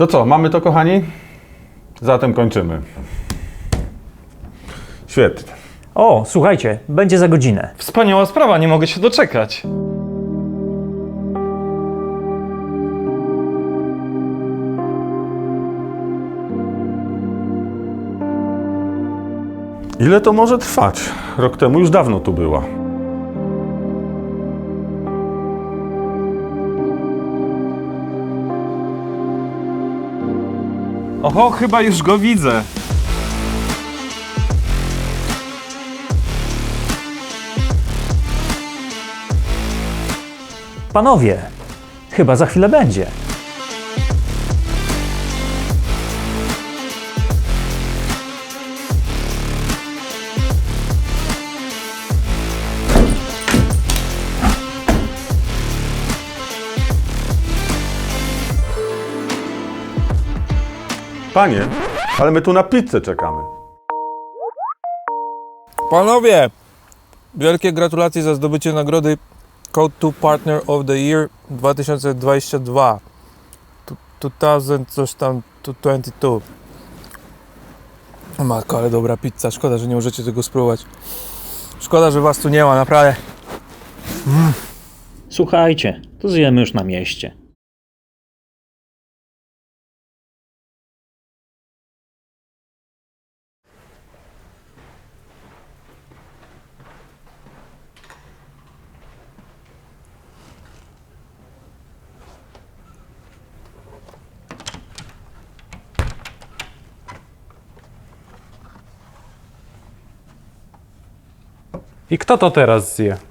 To co, mamy to, kochani? Zatem kończymy. Świetnie. O, słuchajcie, będzie za godzinę. Wspaniała sprawa, nie mogę się doczekać. Ile to może trwać? Rok temu już dawno tu była. Oho, chyba już go widzę. Panowie, chyba za chwilę będzie. Panie, ale my tu na pizzę czekamy. Panowie, wielkie gratulacje za zdobycie nagrody Code 2 Partner of the Year 2022. Tu- 2000 coś tam, tu- 22. O Matko, ale dobra pizza. Szkoda, że nie możecie tego spróbować. Szkoda, że was tu nie ma, naprawdę. Słuchajcie, to zjemy już na mieście. I kto to teraz zje?